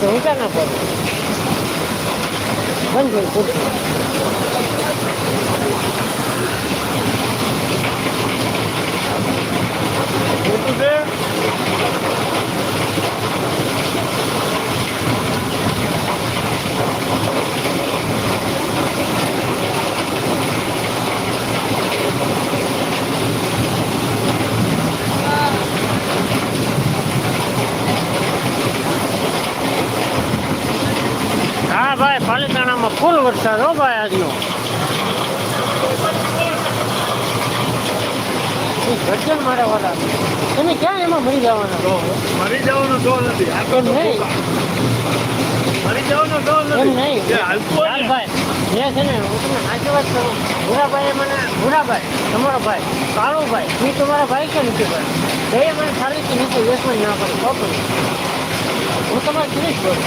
ક્યાં ના પડું. બંધ ભાઈ પાલિતાણામાં ફૂલ વરસાદ. હો ભાઈ આજનો. ગજન મારે વાળા. તમે ક્યાં એમાં મરી જવાના? મરી જવાનો ડોલ નથી. એમ નહીં. મરી જવાનો નથી. નહીં. જે છે ને હું તમને સાચી વાત કરું ભૂરાભાઈએ મને ભૂરાભાઈ તમારો ભાઈ કાળુભાઈ એ તમારા ભાઈ કે નથી ભાઈ? એ મને સારી રીતે નીચે વેસમાં ના ખબર હું તમારે ફિનિશ કરું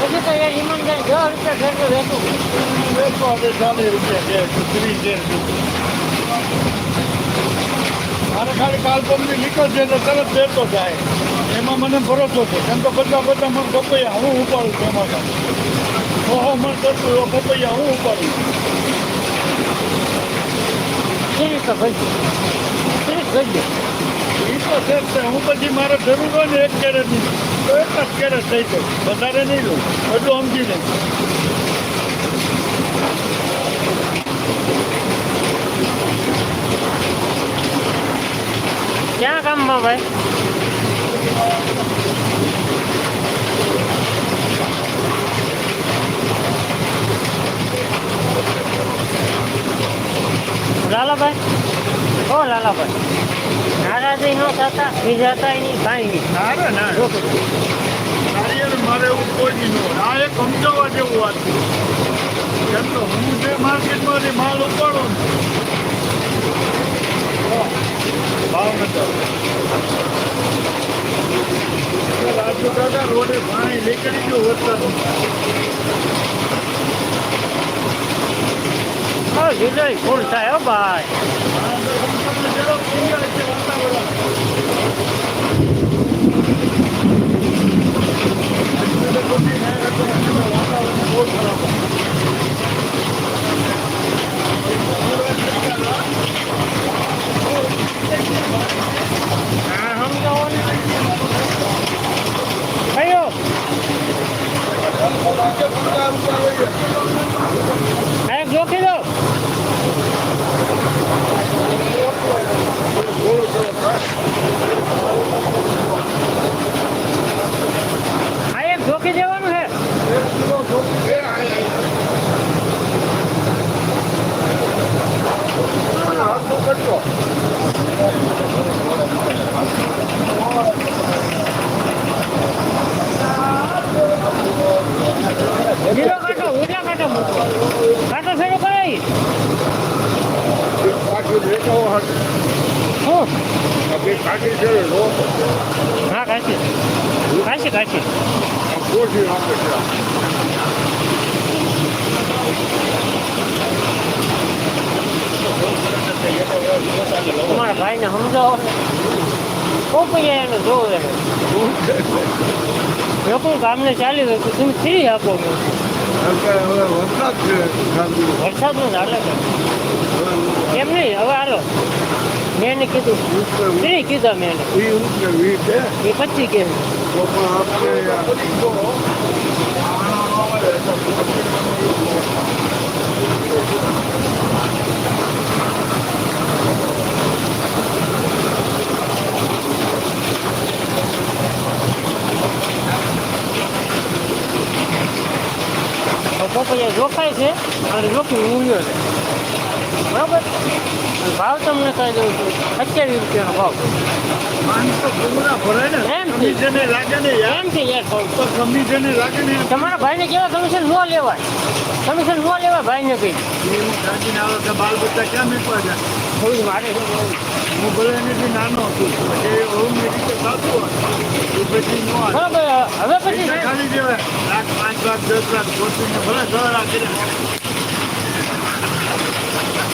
પછી તો યાર ઈમાનદાર દસ રૂપિયા ઘરે રહેતું. એકસો હવે ચાલીસ રૂપિયા છે ત્રીસ છે મારે ખાલી કાલ પમની નીકળશે એટલે તરત બેઠો જાય. એમાં મને ભરોસો છે. કેમ તો બધા બધા મને પપૈયા હું ઉપાડું છું એમાં ઓહો મને કરતું પપૈયા હું ઉપાડું. ફિનિશ તો ભાઈ ફિનિશ કરજો હું પછી મારે જરૂર હોય ને એક કેરેટની તો એક જ કેરેટ થઈ જાય. વધારે નહીં લઉં. બધું સમજી લે. ક્યાં કામમાં ભાઈ? લાલાભાઈ? ઓ લાલાભાઈ. નારાજી ન થતા ખીજાતા નહીં કાંઈ નહીં ના મારે એવું કોઈ નહીં સમજાવવા જેવું વાત કેમ તો હું જે માલ ઉપાડું ભાવનગર રાજુ દાદા રોડે પાણી નીકળી ગયું વરસાદ જુદો ફૂલ ભાઈ હા સમજાવો ને કયો આ એક જોખી દો આ એક જોખી દેવાનું છે. જીરો હું કાશી કાશી કાશી તમારા ભાઈને સમજાવો કોપૈયા એને જોવો લોકો કામને ચાલી ગયું તમે ફ્રી આપો મને. વરસાદનું છે એમ નહીં હવે હાલો. મેં એને કીધું. નહીં કીધા મેં એને. એ પછી કે. પપૈયા જોખાય છે અને જોખી મૂલ્યો છે. બરાબર? ભાવ તમને કહી દઉં છું સત્યાવીસ રૂપિયાનો ભાવ. તમારા ભાઈને કેવા કમિશન ન લેવાય. કમિશન ન લેવાય ભાઈને કઈ. બાલ બચ્ચા ક્યાં મેકવા જાય? મારે હું ભલે એનાથી નાનો છું રીતે થતું હોય. તો પછી નો બરાબર હવે પછી ખાલી દેવાય લાખ પાંચ લાખ દસ લાખ ભલે લાખ એને